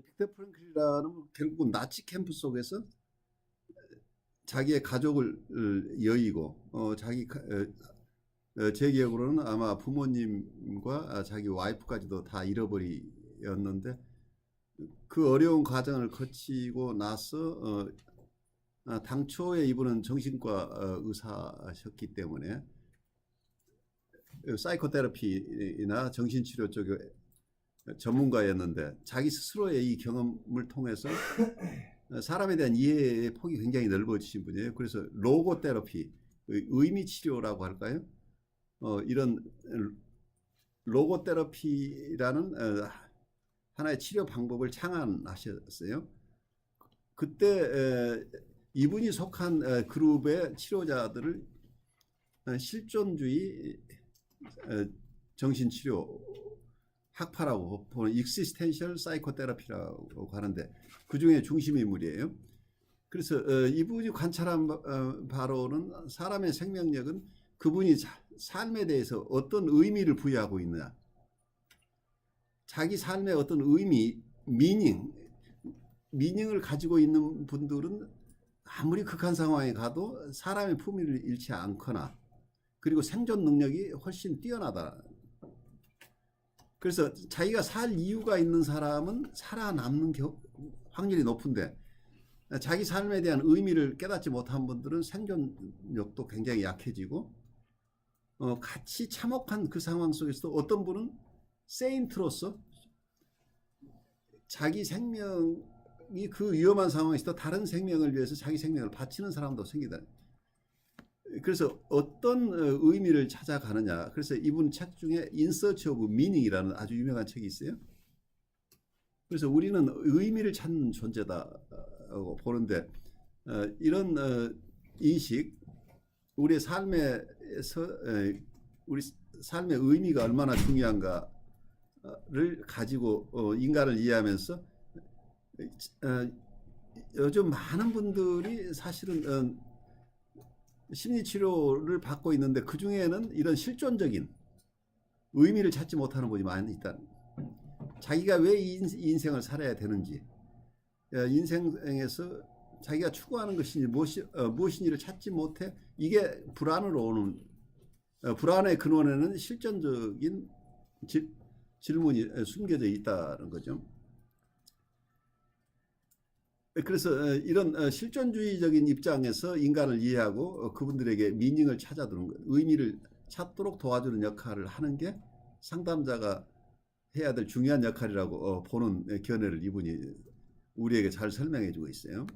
빅터 프랭클이라는 결국은 나치 캠프 속에서 자기의 가족을 여의고 어, 자기 가- 어, 어, 제 기억으로는 아마 부모님과 자기 와이프까지도 다 잃어버리였는데 그 어려운 과정을 거치고 나서 어, 아, 당초에 이분은 정신과 어, 의사셨기 때문에 사이코테라피나 정신치료 쪽에 전문가였는데 자기 스스로의 이 경험을 통해서 사람에 대한 이해의 폭이 굉장히 넓어지신 분이에요. 그래서 로고 테라피, 의미 치료라고 할까요? 어, 이런 로고 테라피라는 어, 하나의 치료 방법을 창안하셨어요. 그때 에, 이분이 속한 에, 그룹의 치료자들을 어, 실존주의 어, 정신치료 학파라고 보는 익시스텐셜 사이코테라피라고 하는데 그 중에 중심 인물이에요. 그래서 어, 이분이 관찰한 바- 어, 바로는 사람의 생명력은 그분이 자- 삶에 대해서 어떤 의미를 부여하고 있느냐, 자기 삶의 어떤 의미, 미닝, 미닝을 가지고 있는 분들은 아무리 극한 상황에 가도 사람의 품위를 잃지 않거나 그리고 생존 능력이 훨씬 뛰어나다. 그래서 자기가 살 이유가 있는 사람은 살아남는 겨- 확률이 높은데 자기 삶에 대한 의미를 깨닫지 못한 분들은 생존력도 굉장히 약해지고 어, 같이 참혹한 그 상황 속에서도 어떤 분은 세인트로서 자기 생명이 그 위험한 상황에서도 다른 생명을 위해서 자기 생명을 바치는 사람도 생기다. 그래서 어떤 어, 의미를 찾아가느냐. 그래서 이분 책 중에 Search of Meaning이라는 아주 유명한 책이 있어요. 그래서 우리는 의미를 찾는 존재다고 보는데 어, 이런 어, 인식, 우리의 삶에서 에, 우리 삶의 의미가 얼마나 중요한가를 가지고 어, 인간을 이해하면서 어, 요즘 많은 분들이 사실은 어, 심리 치료를 받고 있는데 그 중에는 이런 실존적인 의미를 찾지 못하는 분이 많이 있다. 자기가 왜 이 인생을 살아야 되는지, 어, 인생에서 자기가 추구하는 것인지 무엇이, 어, 무엇인지를 찾지 못해 이게 불안으로 오는 어, 불안의 근원에는 실존적인 질, 질문이 어, 숨겨져 있다는 거죠. 그래서 어, 이런 어, 실존주의적인 입장에서 인간을 이해하고 어, 그분들에게 미닝을 찾아주는 것, 의미를 찾도록 도와주는 역할을 하는 게 상담자가 해야 될 중요한 역할이라고 어, 보는 견해를 이분이 우리에게 잘 설명해 주고 있어요.